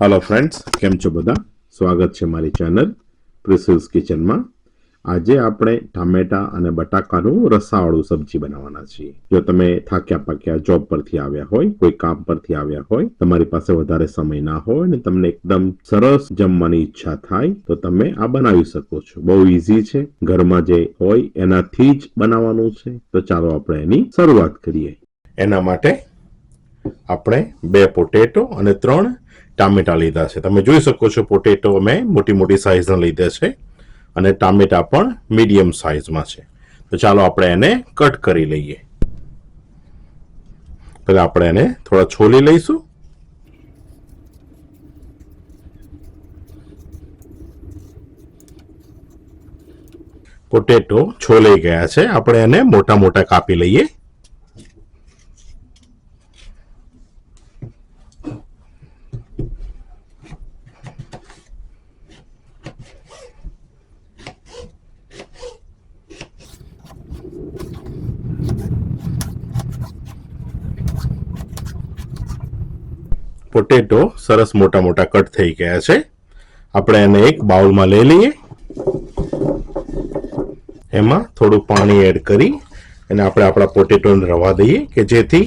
હાલો friends કેમ છો બધા? સ્વાગત છે મારી ચેનલ પ્રિસિલ્સ કિચનમાં આજે આપણે ટામેટા અને બટાકાનું રસાવાળું સબ્જી બનાવવાના છીએ. જો તમે થાક્યા પાક્યા જોબ પરથી આવ્યા હોય, કોઈ કામ પરથી આવ્યા હોય, તમારી પાસે વધારે સમય ના હોય ને તમને એકદમ સરસ જમવાની ઈચ્છા થાય, તો તમે આ બનાવી શકો છો. બહુ ઈઝી છે. ઘરમાં જે હોય એનાથી જ બનાવવાનું છે. તો ચાલો આપણે એની શરૂઆત કરીએ. એના માટે આપણે બે પોટેટો અને ત્રણ ટામેટા લીધા છે. તમે જોઈ શકો છો, પોટેટો મેં મોટી મોટી સાઇઝના લીધા છે અને ટામેટા પણ મીડિયમ સાઇઝમાં છે. તો ચાલો આપણે એને કટ કરી લઈએ. પહેલા આપણે એને થોડા છોલી લઈશું. પોટેટો છોલાઈ ગયા છે. આપણે એને મોટા મોટા કાપી લઈએ. પોટેટો સરસ મોટા મોટા કટ થઈ ગયા છે. આપણે એને એક બાઉલમાં લઈ લઈએ. એમાં થોડું પાણી એડ કરી અને આપણે આપણા પોટેટોને રવા દઈએ કે જેથી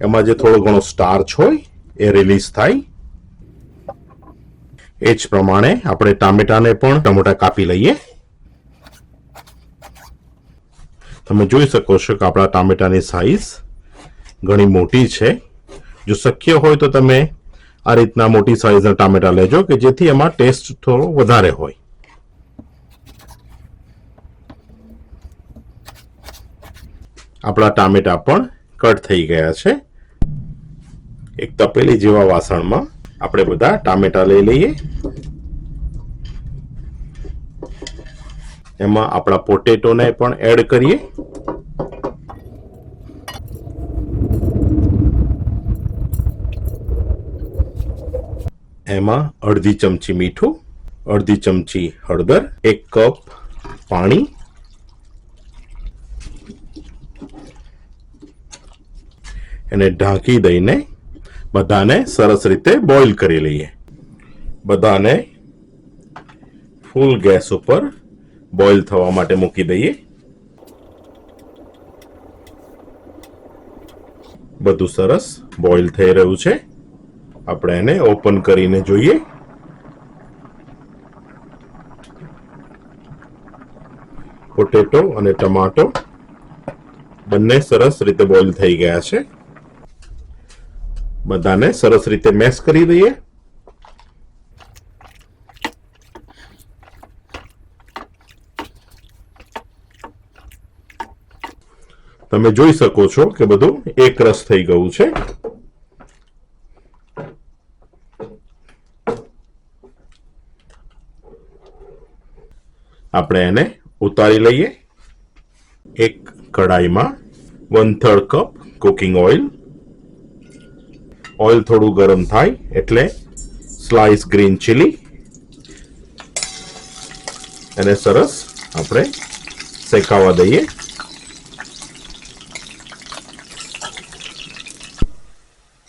એમાં જે થોડો ઘણો સ્ટાર્ચ હોય એ રિલીઝ થાય. એ જ પ્રમાણે આપણે ટામેટાને પણ ટમેટા કાપી લઈએ. તમે જોઈ શકો છો કે આપણા ટામેટાની સાઈઝ ઘણી મોટી છે. જો શક્ય હોય તો તમે આ રીતના મોટી સાઈઝના ટામેટા લેજો કે જેથી એમાં ટેસ્ટ થોડો વધારે હોય. આપણા ટામેટા પણ કટ થઈ ગયા છે. એક તપેલી જેવા વાસણમાં આપણે બધા ટામેટા લઈ લઈએ. એમાં આપણા પોટેટોને પણ એડ કરીએ. એમાં અડધી ચમચી મીઠું, અડધી ચમચી હળદર, એક કપ પાણી, એને ઢાંકી દઈને બધાને સરસ રીતે બોઇલ કરી લઈએ. બધાને ફૂલ ગેસ ઉપર બોઇલ થવા માટે મૂકી દઈએ. બધું સરસ બોઇલ થઈ રહ્યું છે. આપણે એને ઓપન કરીને જોઈએ. પોટેટો અને ટમાટો બંને સરસ રીતે બોઇલ થઈ ગયા છે. બધાને સરસ રીતે મેશ કરી દઈએ. તમે જોઈ શકો છો કે બધું એક રસ થઈ ગયું છે. આપણે એને ઉતારી લઈએ. એક કઢાઈમાં one third cup cooking oil oil થોડું ગરમ થાય એટલે સ્લાઇસ ગ્રીન ચીલી એને સરસ આપણે શેકાવા દઈએ.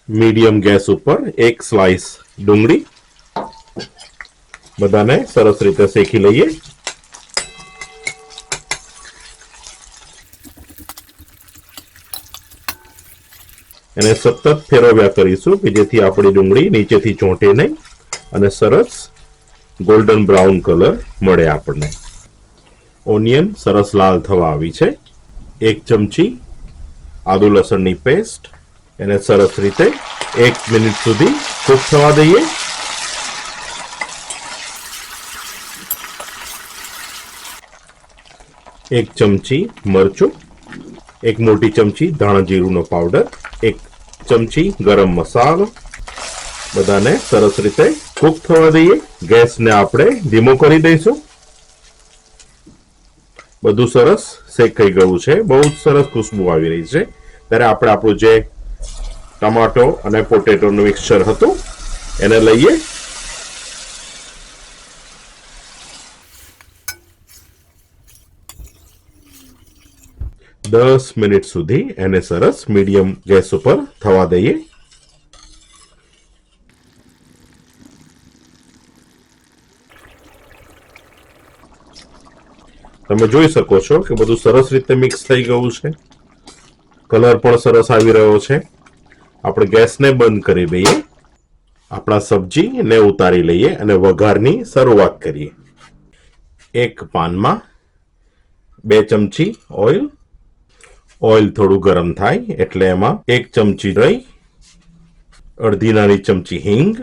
મીડિયમ ગેસ ઉપર એક સ્લાઇસ ડુંગળી. બધાને સરસ રીતે શેકી લઈએ. એને સતત ફેરવ્યા કરીશું કે જેથી આપણી ડુંગળી નીચેથી ચોંટે નહીં અને સરસ ગોલ્ડન બ્રાઉન કલર મળે આપણને. ઓનિયન સરસ લાલ થવા આવી છે. એક ચમચી આદુ લસણની પેસ્ટ એને સરસ રીતે એક મિનિટ સુધી કૂક થવા દઈએ. એક ચમચી મરચું, એક મોટી ચમચી ધાણા જીરુંનો પાવડર એક ચમચી ગરમ મસાલો. બધાને સરસ રીતે કુક થવા દઈએ. ગેસને આપણે ધીમો કરી દઈશું. બધું સરસ શેકાઈ ગયું છે. બહુ જ સરસ ખુશ્બુ આવી રહી છે. ત્યારે આપણે આપણું જે ટમાટો અને પોટેટોનું મિક્સચર હતું, એને લઈએ. દસ મિનિટ સુધી એને સરસ મીડિયમ ગેસ ઉપર થવા દઈએ. તમે જોઈ શકો છો કે બધું સરસ રીતે મિક્સ થઈ ગયું છે. કલર પણ સરસ આવી રહ્યો છે. આપણે ગેસને બંધ કરી દઈએ. આપણા સબ્જીને ઉતારી લઈએ અને વઘારની શરૂઆત કરીએ. એક પાનમાં બે ચમચી ઓઇલ ઓઇલ થોડું ગરમ થાય એટલે એમાં એક ચમચી દહીં, અડધી નાની ચમચી હિંગ,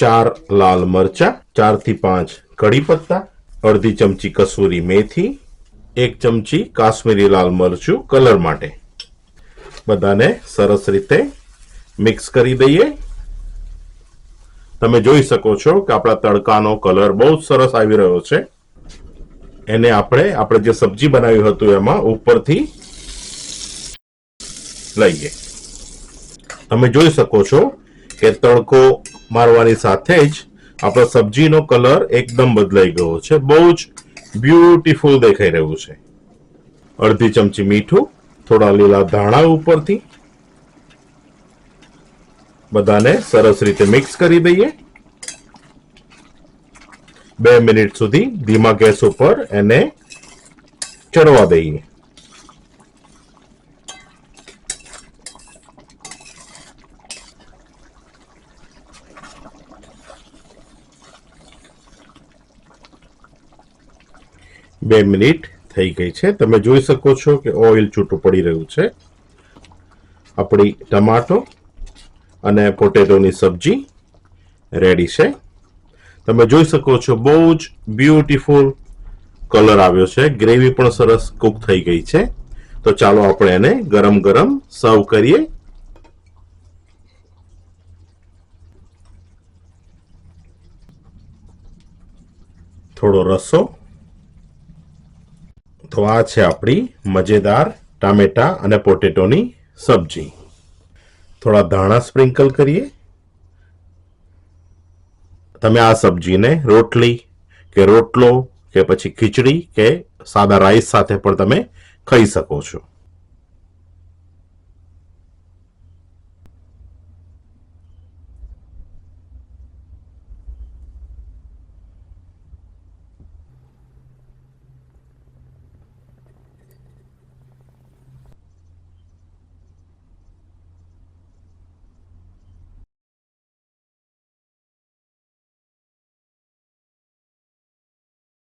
ચાર લાલ મરચા ચારથી પાંચ કડી પત્તા, અડધી ચમચી કસૂરી મેથી, એક ચમચી કાશ્મીરી લાલ મરચું કલર માટે. બધાને સરસ રીતે મિક્સ કરી દઈએ. તમે જોઈ શકો છો કે આપણા તડકાનો કલર બહુ સરસ આવી રહ્યો છે. એને આપણે આપણે જે સબ્જી બનાવ્યું હતું એમાં ઉપરથી લઈએ. તમે જોઈ શકો છો કે તડકો મારવાની સાથે જ આપણો સબ્જીનો કલર એકદમ બદલાઈ ગયો છે. બહુ જ બ્યુટીફુલ દેખાઈ રહ્યું છે. અડધી ચમચી મીઠું, થોડા લીલા ધાણા ઉપરથી. બધાને સરસ રીતે મિક્સ કરી દઈએ. બે મિનિટ સુધી ધીમા ગેસ ઉપર એને ચડવા દઈએ. બે મિનિટ થઈ ગઈ છે. તમે જોઈ શકો છો કે ઓઇલ છૂટું પડી રહ્યું છે. આપણી ટમાટો અને પોટેટોની સબ્જી રેડી છે. તમે જોઈ શકો છો બહુ જ બ્યુટીફુલ કલર આવ્યો છે. ગ્રેવી પણ સરસ કુક થઈ ગઈ છે. તો ચાલો આપણે એને ગરમ ગરમ સર્વ કરીએ. થોડો રસો. તો આ છે આપણી મજેદાર ટામેટા અને પોટેટોની સબ્જી. થોડા ધાણા સ્પ્રિંકલ કરીએ. તમે આ સબ્જીને રોટલી કે રોટલો કે પછી ખીચડી કે સાદા રાઈસ સાથે પણ તમે ખાઈ શકો છો.